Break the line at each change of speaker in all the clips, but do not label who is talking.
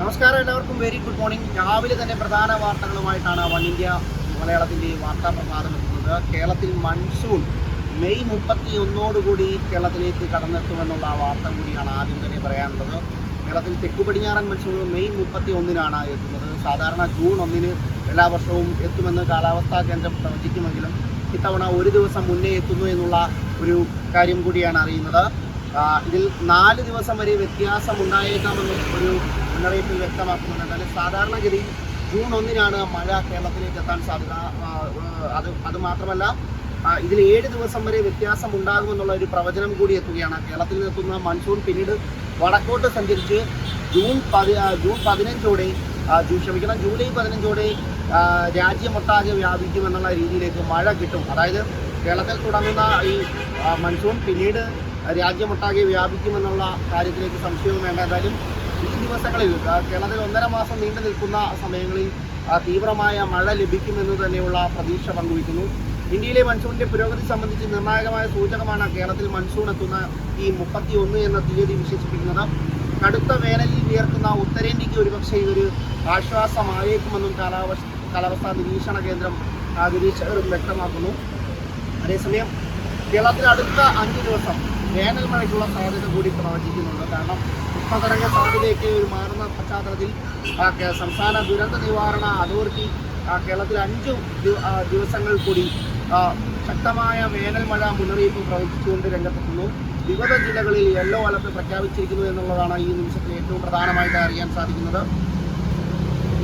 നമസ്കാരം എല്ലാവർക്കും very good morning രാവിലെ തന്നെ പ്രധാന വാർത്തകളുമായിട്ടാണ് വൺ ഇന്ത്യ മലയാളത്തിൻ്റെ വാർത്താ പ്രഭാതം എത്തുന്നത് കേരളത്തിൽ മൺസൂൺ മെയ് മുപ്പത്തി ഒന്നോടുകൂടി കേരളത്തിലേക്ക് കടന്നെത്തുമെന്നുള്ള വാർത്ത കൂടിയാണ് ആദ്യം തന്നെ പറയാനുള്ളത് കേരളത്തിൽ തെക്കു പടിഞ്ഞാറൻ മൺസൂൺ മെയ് മുപ്പത്തി ഒന്നിനാണ് എത്തുന്നത് സാധാരണ ജൂൺ ഒന്നിന് എല്ലാ വർഷവും എത്തുമെന്ന് കാലാവസ്ഥാ കേന്ദ്രം പ്രവചിക്കുമെങ്കിലും ഇത്തവണ ഒരു ദിവസം മുന്നേ എത്തുന്നു എന്നുള്ള ഒരു കാര്യം കൂടിയാണ് അറിയുന്നത് ഇതിൽ നാല് ദിവസം വരെ വ്യത്യാസമുണ്ടായേക്കാമെന്നും ഒരു മുന്നറിയിപ്പിൽ വ്യക്തമാക്കുന്നുണ്ട് സാധാരണഗതിയിൽ ജൂൺ ഒന്നിനാണ് മഴ കേരളത്തിലേക്ക് എത്താൻ സാധ്യത അത് അത് മാത്രമല്ല ഇതിൽ ഏഴ് ദിവസം വരെ വ്യത്യാസം ഉണ്ടാകുമെന്നുള്ള ഒരു പ്രവചനം കൂടി എത്തുകയാണ് കേരളത്തിൽ നിന്നെത്തുന്ന മൺസൂൺ പിന്നീട് വടക്കോട്ട് സഞ്ചരിച്ച് ജൂൺ പതി ജൂൺ പതിനഞ്ചോടെ ക്ഷമിക്കണം ജൂലൈ പതിനഞ്ചോടെ രാജ്യമൊട്ടാകെ വ്യാപിക്കുമെന്നുള്ള രീതിയിലേക്ക് മഴ കിട്ടും അതായത് കേരളത്തിൽ തുടങ്ങുന്ന ഈ മൺസൂൺ പിന്നീട് രാജ്യമൊട്ടാകെ വ്യാപിക്കുമെന്നുള്ള കാര്യത്തിലേക്ക് സംശയവും വേണ്ട എന്തായാലും ഈ ദിവസങ്ങളിൽ കേരളത്തിൽ ഒന്നര മാസം നീണ്ടു നിൽക്കുന്ന സമയങ്ങളിൽ തീവ്രമായ മഴ ലഭിക്കുമെന്ന് തന്നെയുള്ള പ്രതീക്ഷ പങ്കുവയ്ക്കുന്നു ഇന്ത്യയിലെ മൺസൂണിന്റെ പുരോഗതി സംബന്ധിച്ച് നിർണായകമായ സൂചകമാണ് കേരളത്തിൽ മൺസൂൺ എത്തുന്ന ഈ മുപ്പത്തി ഒന്ന് എന്ന തീയതി വിശേഷിപ്പിക്കുന്നത് കടുത്ത വേനലിൽ വിയർക്കുന്ന ഉത്തരേന്ത്യക്ക് ഒരുപക്ഷെ ഇതൊരു ആശ്വാസമായേക്കുമെന്നും കാലാവസ്ഥ കാലാവസ്ഥാ നിരീക്ഷണ കേന്ദ്രം നിരീക്ഷകരും വ്യക്തമാക്കുന്നു അതേസമയം കേരളത്തിൽ അടുത്ത അഞ്ച് ദിവസം വേനൽ മഴയ്ക്കുള്ള സാധ്യത കൂടി പ്രവചിക്കുന്നുണ്ട് കാരണം അപകട സാധ്യതയൊക്കെ ഒരു മാറുന്ന പശ്ചാത്തലത്തിൽ സംസ്ഥാന ദുരന്ത നിവാരണ അതോറിറ്റി കേരളത്തിൽ അഞ്ച് ദിവസങ്ങൾ കൂടി ശക്തമായ വേനൽ മഴ മുന്നറിയിപ്പ് പ്രവചിച്ചുകൊണ്ട് രംഗത്തെത്തുന്നു വിവിധ ജില്ലകളിൽ യെല്ലോ അലർട്ട് പ്രഖ്യാപിച്ചിരിക്കുന്നു എന്നുള്ളതാണ് ഈ നിമിഷത്തിൽ ഏറ്റവും പ്രധാനമായിട്ട് അറിയാൻ സാധിക്കുന്നത്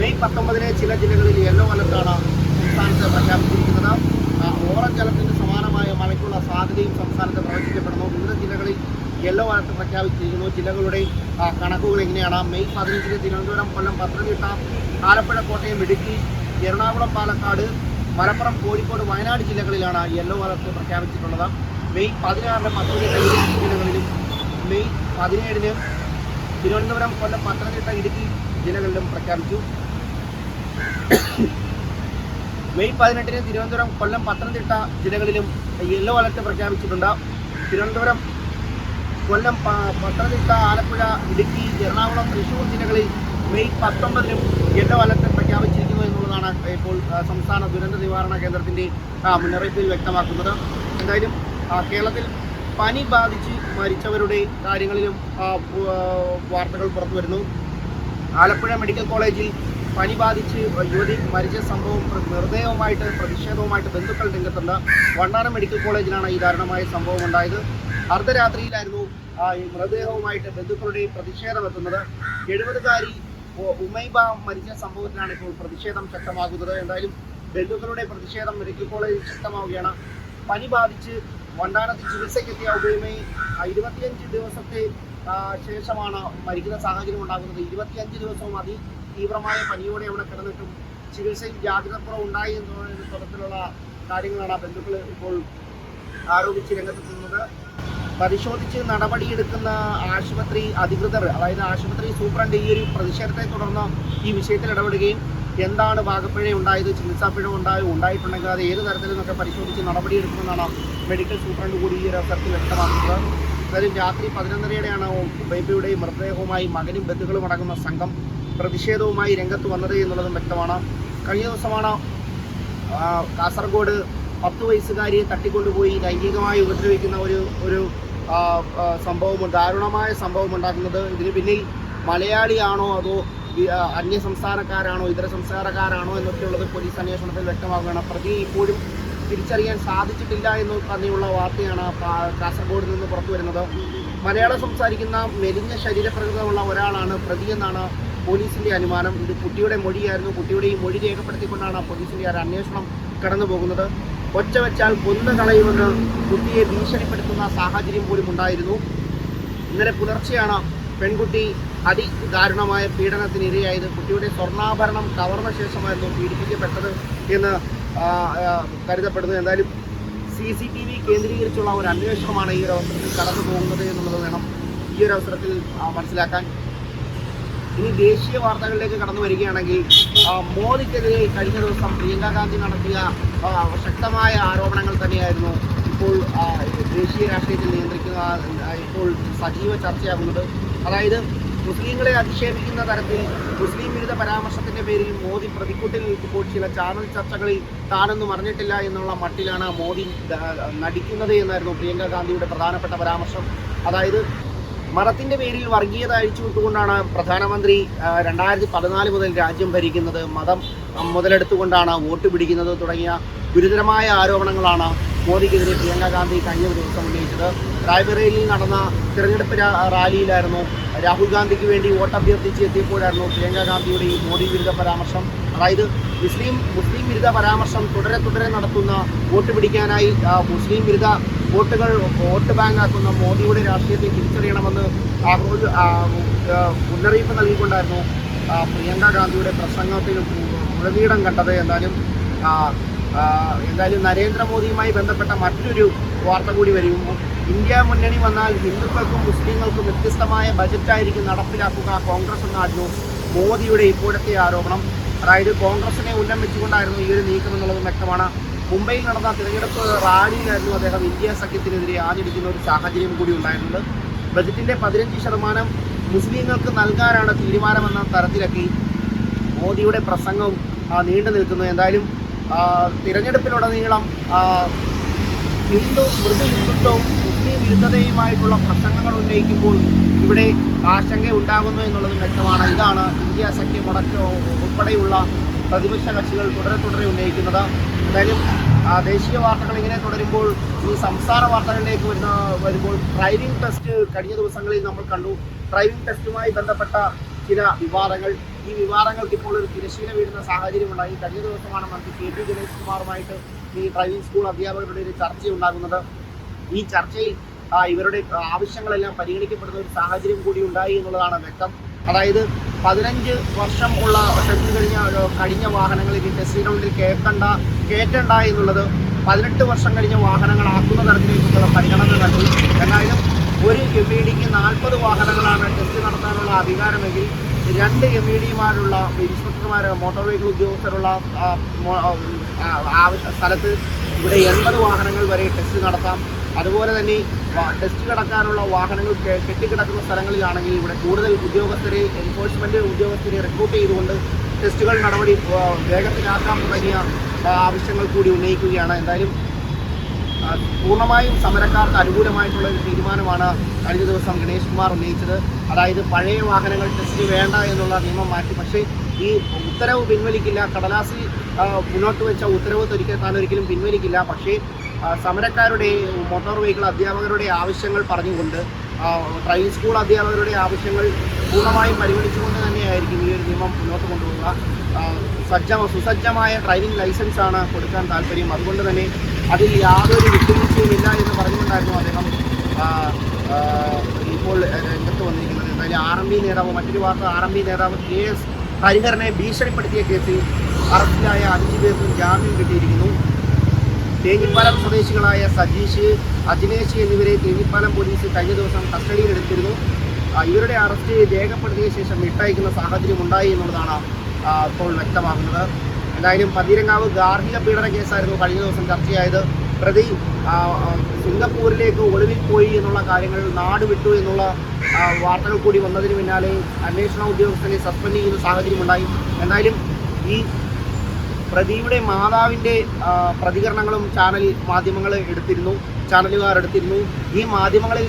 മെയ് പത്തൊമ്പതിലെ ചില ജില്ലകളിൽ യെല്ലോ അലർട്ടാണ് സംസ്ഥാനത്ത് പ്രഖ്യാപിച്ചിരിക്കുന്നത് ഓറഞ്ച് അലർട്ടിന് സമാനമായ മഴയ്ക്കുള്ള സാധ്യതയും സംസ്ഥാനത്ത് പ്രവചിച്ചു യെല്ലോ അലർട്ട് പ്രഖ്യാപിച്ചിരിക്കുന്നു ജില്ലകളുടെയും കണക്കുകൾ എങ്ങനെയാണ് മെയ് പതിനഞ്ചിന് തിരുവനന്തപുരം കൊല്ലം പത്തനംതിട്ട ആലപ്പുഴ കോട്ടയം ഇടുക്കി എറണാകുളം പാലക്കാട് മലപ്പുറം കോഴിക്കോട് വയനാട് ജില്ലകളിലാണ് യെല്ലോ അലർട്ട് പ്രഖ്യാപിച്ചിട്ടുള്ളത് മെയ് പതിനാറിന് പത്തനംതിട്ട ജില്ലകളിലും മെയ് പതിനേഴിന് തിരുവനന്തപുരം കൊല്ലം പത്തനംതിട്ട ഇടുക്കി ജില്ലകളിലും പ്രഖ്യാപിച്ചു മെയ് പതിനെട്ടിന് തിരുവനന്തപുരം കൊല്ലം പത്തനംതിട്ട ജില്ലകളിലും യെല്ലോ അലർട്ട് പ്രഖ്യാപിച്ചിട്ടുണ്ട് തിരുവനന്തപുരം കൊല്ലം പത്തനംതിട്ട ആലപ്പുഴ ഇടുക്കി എറണാകുളം തൃശ്ശൂർ ജില്ലകളിൽ മെയ് പത്തൊമ്പതിനും യെല്ലോ അലർട്ട് പ്രഖ്യാപിച്ചിരിക്കുന്നു എന്നുള്ളതാണ് ഇപ്പോൾ സംസ്ഥാന ദുരന്ത നിവാരണ കേന്ദ്രത്തിൻ്റെ മുന്നറിയിപ്പിൽ വ്യക്തമാക്കുന്നത് എന്തായാലും കേരളത്തിൽ പനി ബാധിച്ച് മരിച്ചവരുടെ കാര്യങ്ങളിലും വാർത്തകൾ പുറത്തു വരുന്നു ആലപ്പുഴ മെഡിക്കൽ കോളേജിൽ പനി ബാധിച്ച് യുവതി മരിച്ച സംഭവം നിർദ്ദയവുമായിട്ട് പ്രതിഷേധവുമായിട്ട് ബന്ധുക്കൾ രംഗത്തുണ്ട് വണ്ടാനം മെഡിക്കൽ കോളേജിലാണ് ഈ ദാരുണമായ സംഭവം ഉണ്ടായത് അർദ്ധരാത്രിയിലായിരുന്നു മൃതദേഹവുമായിട്ട് ബന്ധുക്കളുടെയും പ്രതിഷേധം എത്തുന്നത് എഴുപതുകാരി ഉമൈബ മരിച്ച സംഭവത്തിലാണ് ഇപ്പോൾ പ്രതിഷേധം ശക്തമാകുന്നത് എന്തായാലും ബന്ധുക്കളുടെ പ്രതിഷേധം മെഡിക്കൽ കോളേജിൽ ശക്തമാവുകയാണ് പനി ബാധിച്ച് വണ്ടാനത്ത് ചികിത്സയ്ക്കെത്തിയ ഉബൈമയെ ഇരുപത്തിയഞ്ച് ദിവസത്തെ ശേഷമാണ് മരിക്കുന്ന സാഹചര്യം ഉണ്ടാകുന്നത് ഇരുപത്തിയഞ്ച് ദിവസവും അതി തീവ്രമായ പനിയോടെ അവിടെ കിടന്നിട്ടും ചികിത്സയിൽ ജാഗ്രതക്കുറവ് ഉണ്ടായി എന്ന തരത്തിലുള്ള കാര്യങ്ങളാണ് ബന്ധുക്കൾ ഇപ്പോൾ ആരോപിച്ച് രംഗത്തെത്തുന്നത് പരിശോധിച്ച് നടപടിയെടുക്കുന്ന ആശുപത്രി അധികൃതർ അതായത് ആശുപത്രി സൂപ്രണ്ട് ഈ ഒരു പ്രതിഷേധത്തെ തുടർന്ന് ഈ വിഷയത്തിൽ ഇടപെടുകയും എന്താണ് വാഗപ്പിഴ ഉണ്ടായത് ചികിത്സാ പിഴ ഉണ്ടായോ ഉണ്ടായിട്ടുണ്ടെങ്കിൽ അത് ഏത് തരത്തിലെന്നൊക്കെ പരിശോധിച്ച് നടപടിയെടുക്കുമെന്നാണ് മെഡിക്കൽ സൂപ്രണ്ട് കൂടി ഈ ഒരു അവസരത്തിൽ വ്യക്തമാക്കുന്നത് എന്തായാലും രാത്രി പതിനൊന്നരയോടെയാണ് ബേബിയുടെയും മൃതദേഹവുമായി മകനും ബന്ധുക്കളും അടങ്ങുന്ന സംഘം പ്രതിഷേധവുമായി രംഗത്ത് വന്നത് എന്നുള്ളതും വ്യക്തമാണ് കഴിഞ്ഞ ദിവസമാണ് കാസർഗോഡ് പത്ത് വയസ്സുകാരിയെ തട്ടിക്കൊണ്ടുപോയി ലൈംഗികമായി ഉപദ്രവിക്കുന്ന ഒരു ഒരു സംഭവം ദാരുണമായ സംഭവം ഉണ്ടാക്കുന്നത് ഇതിന് പിന്നിൽ മലയാളിയാണോ അതോ അന്യ സംസ്ഥാനക്കാരാണോ ഇതര സംസ്ഥാനക്കാരാണോ എന്നൊക്കെയുള്ളത് പോലീസ് അന്വേഷണത്തിൽ വ്യക്തമാവുകയാണ് പ്രതി ഇപ്പോഴും തിരിച്ചറിയാൻ സാധിച്ചിട്ടില്ല എന്ന് തന്നെയുള്ള വാർത്തയാണ് കാസർഗോഡിൽ നിന്ന് പുറത്തു വരുന്നത് മലയാളം സംസാരിക്കുന്ന മെലിഞ്ഞ ശരീരപ്രകൃതമുള്ള ഒരാളാണ് പ്രതി എന്നാണ് പോലീസിന്റെ അനുമാനം ഇത് കുട്ടിയുടെ മൊഴിയായിരുന്നു കുട്ടിയുടെ ഈ മൊഴി രേഖപ്പെടുത്തിക്കൊണ്ടാണ് പോലീസിന്റെ ഒരു അന്വേഷണം കടന്നു പോകുന്നത് ഒച്ച വെച്ചാൽ കൊന്നു കളയുമെന്ന് കുട്ടിയെ ഭീഷണിപ്പെടുത്തുന്ന സാഹചര്യം പോലും ഉണ്ടായിരുന്നു ഇന്നലെ പുലർച്ചെയാണ് പെൺകുട്ടി പീഡനത്തിന് പീഡനത്തിനിരയായത് കുട്ടിയുടെ സ്വർണ്ണാഭരണം കവർന്ന ശേഷമായിരുന്നു പീഡിപ്പിക്കപ്പെട്ടത് എന്ന് കരുതപ്പെടുന്നു എന്തായാലും സി സി ടി വി കേന്ദ്രീകരിച്ചുള്ള ഒരു അന്വേഷണമാണ് ഈ ഒരു അവസരത്തിൽ കടന്നു പോകുന്നത് എന്നുള്ളത് വേണം ഈ ഒരു അവസരത്തിൽ മനസ്സിലാക്കാൻ ഇനി ദേശീയ വാർത്തകളിലേക്ക് കടന്നു വരികയാണെങ്കിൽ മോദിക്കെതിരെ കഴിഞ്ഞ ദിവസം പ്രിയങ്ക ഗാന്ധി നടത്തിയ ശക്തമായ ആരോപണങ്ങൾ തന്നെയായിരുന്നു ഇപ്പോൾ ദേശീയ രാഷ്ട്രീയത്തിൽ നിയന്ത്രിക്കുന്ന ഇപ്പോൾ സജീവ ചർച്ചയാകുന്നത് അതായത് മുസ്ലിങ്ങളെ അധിക്ഷേപിക്കുന്ന തരത്തിൽ മുസ്ലിം വിരുദ്ധ പരാമർശത്തിന്റെ പേരിൽ മോദി പ്രതിക്കൂട്ടിൽ ഇപ്പോൾ ചില ചാനൽ ചർച്ചകളിൽ താനൊന്നും അറിഞ്ഞിട്ടില്ല എന്നുള്ള മട്ടിലാണ് മോദി നടിക്കുന്നത് എന്നായിരുന്നു പ്രിയങ്ക ഗാന്ധിയുടെ പ്രധാനപ്പെട്ട പരാമർശം അതായത് മതത്തിന്റെ പേരിൽ വർഗീയത അഴിച്ചുവിട്ടുകൊണ്ടാണ് പ്രധാനമന്ത്രി രണ്ടായിരത്തി പതിനാല് മുതൽ രാജ്യം ഭരിക്കുന്നത് മതം മുതലെടുത്തുകൊണ്ടാണ് വോട്ട് പിടിക്കുന്നത് തുടങ്ങിയ ഗുരുതരമായ ആരോപണങ്ങളാണ് മോദിക്കെതിരെ പ്രിയങ്ക ഗാന്ധി കഴിഞ്ഞ ദിവസം ഉന്നയിച്ചത് റായ്ബറേലിയിൽ നടന്ന തിരഞ്ഞെടുപ്പ് റാലിയിലായിരുന്നു രാഹുൽ ഗാന്ധിക്ക് വേണ്ടി വോട്ട് അഭ്യർത്ഥിച്ച് എത്തിയപ്പോഴായിരുന്നു പ്രിയങ്ക ഗാന്ധിയുടെ ഈ മോദി വിരുദ്ധ പരാമർശം അതായത് മുസ്ലിം മുസ്ലിം വിരുദ്ധ പരാമർശം തുടരെ തുടരെ നടത്തുന്ന വോട്ട് പിടിക്കാനായി മുസ്ലിം വിരുദ്ധ വോട്ടുകൾ വോട്ട് ബാങ്കാക്കുന്ന മോദിയുടെ രാഷ്ട്രീയത്തെ തിരിച്ചറിയണമെന്ന് മുന്നറിയിപ്പ് നൽകിക്കൊണ്ടായിരുന്നു പ്രിയങ്ക ഗാന്ധിയുടെ പ്രസംഗത്തിൽ മുഴുവീടം കണ്ടത് എന്നാലും എന്തായാലും നരേന്ദ്രമോദിയുമായി ബന്ധപ്പെട്ട മറ്റൊരു വാർത്ത കൂടി വരുമ്പോൾ ഇന്ത്യ മുന്നണി വന്നാൽ ഹിന്ദുക്കൾക്കും മുസ്ലിങ്ങൾക്കും വ്യത്യസ്തമായ ബജറ്റായിരിക്കും നടപ്പിലാക്കുക കോൺഗ്രസ് എന്നായിരുന്നു മോദിയുടെ ഇപ്പോഴത്തെ ആരോപണം അതായത് കോൺഗ്രസിനെ ഉന്നമിച്ചുകൊണ്ടായിരുന്നു ഈ ഒരു നീക്കം എന്നുള്ളത് വ്യക്തമാണ് മുംബൈയിൽ നടന്ന തിരഞ്ഞെടുപ്പ് റാലിയിലായിരുന്നു അദ്ദേഹം ഇന്ത്യ സഖ്യത്തിനെതിരെ ആഞ്ഞടിക്കുന്ന ഒരു സാഹചര്യം കൂടി ഉണ്ടായിട്ടുണ്ട് ബജറ്റിന്റെ പതിനഞ്ച് ശതമാനം മുസ്ലിങ്ങൾക്ക് നൽകാനാണ് തീരുമാനമെന്ന തരത്തിലൊക്കെ മോദിയുടെ പ്രസംഗം നീണ്ടു നിൽക്കുന്നു എന്തായാലും തിരഞ്ഞെടുപ്പിലുടനീളം ഹിന്ദു മൃദു ഹിന്ദുത്വവും വിരുദ്ധതയുമായിട്ടുള്ള പ്രസംഗങ്ങൾ ഉന്നയിക്കുമ്പോൾ ഇവിടെ ആശങ്ക ഉണ്ടാകുന്നു എന്നുള്ളതും വ്യക്തമാണ് ഇതാണ് ഇന്ത്യ സഖ്യം അടക്ക ഉൾപ്പെടെയുള്ള പ്രതിപക്ഷ കക്ഷികൾ തുടരെ തുടരെ ഉന്നയിക്കുന്നത് എന്തായാലും ദേശീയ വാർത്തകൾ ഇങ്ങനെ തുടരുമ്പോൾ ഈ സംസ്ഥാന വാർത്തകളിലേക്ക് വരുന്ന വരുമ്പോൾ ഡ്രൈവിംഗ് ടെസ്റ്റ് കഴിഞ്ഞ ദിവസങ്ങളിൽ നമ്മൾ കണ്ടു ഡ്രൈവിംഗ് ടെസ്റ്റുമായി ബന്ധപ്പെട്ട ചില വിവാദങ്ങൾ ഈ വിവാദങ്ങൾക്ക് ഇപ്പോൾ ഒരു തിരശ്ശീല വീഴുന്ന സാഹചര്യമുണ്ടായി കഴിഞ്ഞ ദിവസമാണ് മന്ത്രി കെ പി ഗണേഷ് കുമാറുമായിട്ട് ഈ ഡ്രൈവിംഗ് സ്കൂൾ അധ്യാപകരുടെ ഒരു ചർച്ചയുണ്ടാകുന്നത് ഈ ചർച്ചയിൽ ഇവരുടെ ആവശ്യങ്ങളെല്ലാം പരിഗണിക്കപ്പെടുന്ന ഒരു സാഹചര്യം കൂടി ഉണ്ടായി എന്നുള്ളതാണ് വ്യക്തം അതായത് പതിനഞ്ച് വർഷം ഉള്ള ടെസ്റ്റ് കഴിഞ്ഞ കഴിഞ്ഞ വാഹനങ്ങളിൽ ഈ ടെസ്റ്റ് ഗ്രൗണ്ടിൽ കേൾക്കണ്ട കേറ്റണ്ട എന്നുള്ളത് പതിനെട്ട് വർഷം കഴിഞ്ഞ വാഹനങ്ങളാക്കുന്ന തരത്തിലേക്കുള്ള പരിഗണന നൽകി എന്നാലും ഒരു എം ഇ e ഡിക്ക് നാൽപ്പത് വാഹനങ്ങളാണ് ടെസ്റ്റ് നടത്താനുള്ള അധികാരമെങ്കിൽ രണ്ട് എം ഇ e ഡിമാരുള്ള ഇൻസ്പെക്ടർമാർ മോട്ടോർ വെഹിക്കിൾ ഉദ്യോഗസ്ഥരുള്ള സ്ഥലത്ത് ഇവിടെ എൺപത് വാഹനങ്ങൾ വരെ ടെസ്റ്റ് നടത്താം അതുപോലെ തന്നെ ടെസ്റ്റ് കടക്കാനുള്ള വാഹനങ്ങൾ കെട്ടിക്കിടക്കുന്ന സ്ഥലങ്ങളിലാണെങ്കിൽ ഇവിടെ കൂടുതൽ ഉദ്യോഗസ്ഥരെ എൻഫോഴ്സ്മെന്റ് ഉദ്യോഗസ്ഥരെ റിക്രൂട്ട് ചെയ്തുകൊണ്ട് ടെസ്റ്റുകൾ നടപടി വേഗത്തിലാക്കാൻ തുടങ്ങിയ ആവശ്യങ്ങൾ കൂടി ഉന്നയിക്കുകയാണ് എന്തായാലും പൂർണ്ണമായും സമരക്കാർക്ക് അനുകൂലമായിട്ടുള്ള ഒരു തീരുമാനമാണ് കഴിഞ്ഞ ദിവസം ഗണേഷ് കുമാർ ഉന്നയിച്ചത് അതായത് പഴയ വാഹനങ്ങൾ ടെസ്റ്റ് വേണ്ട എന്നുള്ള നിയമം മാറ്റി പക്ഷേ ഈ ഉത്തരവ് പിൻവലിക്കില്ല കടലാസിൽ മുന്നോട്ട് വെച്ച ഉത്തരവ് തൊരിക്കാൻ ഒരിക്കലും പിൻവലിക്കില്ല പക്ഷേ സമരക്കാരുടെ മോട്ടോർ വെഹിക്കിൾ അധ്യാപകരുടെ ആവശ്യങ്ങൾ പറഞ്ഞുകൊണ്ട് ഡ്രൈവിംഗ് സ്കൂൾ അധ്യാപകരുടെ ആവശ്യങ്ങൾ പൂർണ്ണമായും പരിഗണിച്ചുകൊണ്ട് തന്നെയായിരിക്കും ഈ ഒരു നിയമം മുന്നോട്ട് കൊണ്ടുപോകുക സജ്ജ സുസജ്ജമായ ഡ്രൈവിംഗ് ലൈസൻസ് ആണ് കൊടുക്കാൻ താല്പര്യം അതുകൊണ്ട് തന്നെ അതിൽ യാതൊരു ഇല്ല എന്ന് പറഞ്ഞുകൊണ്ടായിരുന്നു അദ്ദേഹം ഇപ്പോൾ രംഗത്ത് വന്നിരിക്കുന്നത് എന്തായാലും ആർ എം ബി നേതാവ് മറ്റൊരു വാർത്ത ആർ എം ബി നേതാവ് കെ എസ് ഹരിഹരനെ ഭീഷണിപ്പെടുത്തിയ കേസിൽ അറസ്റ്റിലായ അഞ്ച് പേർക്കും ജാമ്യം കിട്ടിയിരിക്കുന്നു തേഞ്ഞിപ്പാലം സ്വദേശികളായ സജീഷ് അജിനേഷ് എന്നിവരെ തേഞ്ഞിപ്പാലം പോലീസ് കഴിഞ്ഞ ദിവസം കസ്റ്റഡിയിലെടുത്തിരുന്നു ഇവരുടെ അറസ്റ്റ് രേഖപ്പെടുത്തിയ ശേഷം വിട്ടയക്കുന്ന സാഹചര്യം ഉണ്ടായി എന്നുള്ളതാണ് ഇപ്പോൾ വ്യക്തമാകുന്നത് എന്തായാലും പതിരങ്കാവ് ഗാർഹിക പീഡന കേസായിരുന്നു കഴിഞ്ഞ ദിവസം ചർച്ചയായത് പ്രതി സിംഗപ്പൂരിലേക്ക് ഒളിവിൽ പോയി എന്നുള്ള കാര്യങ്ങൾ നാട് വിട്ടു എന്നുള്ള വാർത്തകൾ കൂടി വന്നതിന് പിന്നാലെ അന്വേഷണ ഉദ്യോഗസ്ഥനെ സസ്പെൻഡ് ചെയ്യുന്ന സാഹചര്യമുണ്ടായി എന്തായാലും ഈ പ്രതിയുടെ മാതാവിൻ്റെ പ്രതികരണങ്ങളും ചാനൽ മാധ്യമങ്ങൾ എടുത്തിരുന്നു ചാനലുകാർ എടുത്തിരുന്നു ഈ മാധ്യമങ്ങളിൽ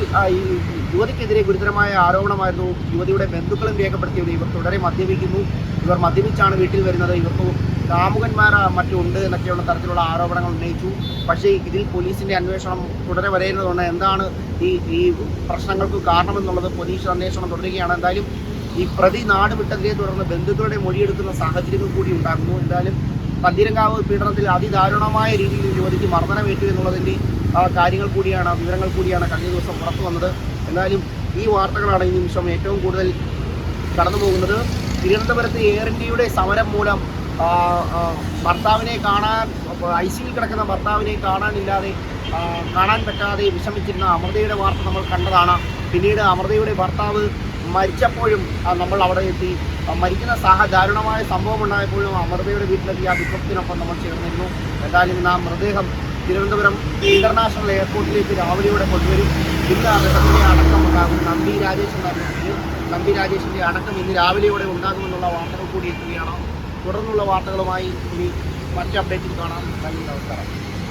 യുവതിക്കെതിരെ ഗുരുതരമായ ആരോപണമായിരുന്നു യുവതിയുടെ ബന്ധുക്കളും രേഖപ്പെടുത്തിയത് ഇവർ തുടരെ മദ്യപിക്കുന്നു ഇവർ മദ്യപിച്ചാണ് വീട്ടിൽ വരുന്നത് ഇവർക്ക് കാമുകന്മാർ മറ്റുണ്ട് എന്നൊക്കെയുള്ള തരത്തിലുള്ള ആരോപണങ്ങൾ ഉന്നയിച്ചു പക്ഷേ ഇതിൽ പോലീസിൻ്റെ അന്വേഷണം തുടരെ വരേണ്ടതുകൊണ്ട് എന്താണ് ഈ ഈ പ്രശ്നങ്ങൾക്ക് കാരണമെന്നുള്ളത് പോലീസ് അന്വേഷണം തുടരുകയാണ് എന്തായാലും ഈ പ്രതി നാട് വിട്ടതിനെ തുടർന്ന് ബന്ധുക്കളുടെ മൊഴിയെടുക്കുന്ന സാഹചര്യങ്ങൾ കൂടി ഉണ്ടാകുന്നു എന്തായാലും പന്തീരങ്കാവ് പീഡനത്തിൽ അതിദാരുണമായ രീതിയിൽ യുവതിക്ക് മർദ്ദനമേറ്റു എന്നുള്ളതിൻ്റെ കാര്യങ്ങൾ കൂടിയാണ് വിവരങ്ങൾ കൂടിയാണ് കഴിഞ്ഞ ദിവസം പുറത്തു വന്നത് എന്നാലും ഈ വാർത്തകളാണ് ഈ നിമിഷം ഏറ്റവും കൂടുതൽ കടന്നു പോകുന്നത് തിരുവനന്തപുരത്ത് എയർ ഇന്ത്യയുടെ സമരം മൂലം ഭർത്താവിനെ കാണാൻ ഐ സിയിൽ കിടക്കുന്ന ഭർത്താവിനെ കാണാനില്ലാതെ കാണാൻ പറ്റാതെ വിഷമിച്ചിരുന്ന അമൃതയുടെ വാർത്ത നമ്മൾ കണ്ടതാണ് പിന്നീട് അമൃതയുടെ ഭർത്താവ് മരിച്ചപ്പോഴും നമ്മൾ അവിടെ എത്തി മരിക്കുന്ന സാഹ ദാരുണമായ സംഭവം ഉണ്ടായപ്പോഴും അമൃതയുടെ വീട്ടിലെത്തിയ ആ ദുഃഖത്തിനൊപ്പം നമ്മൾ ചേർന്നിരുന്നു എന്തായാലും ഇന്ന് ആ മൃതദേഹം തിരുവനന്തപുരം ഇന്റർനാഷണൽ എയർപോർട്ടിലേക്ക് രാവിലെയോടെ കൊണ്ടുവരും ഇന്ന് അദ്ദേഹത്തിൻ്റെ അടക്കം ഉണ്ടാകും നമ്പി രാജേഷ് ഉണ്ടായിരുന്നു നമ്പി രാജേഷിൻ്റെ അടക്കം ഇന്ന് രാവിലെയോടെ ഉണ്ടാകുമെന്നുള്ള വാർത്തകൾ കൂടി എത്തുകയാണ് തുടർന്നുള്ള വാർത്തകളുമായി ഇനി മറ്റ് അപ്ഡേറ്റിൽ കാണാം നന്ദി നമസ്കാരം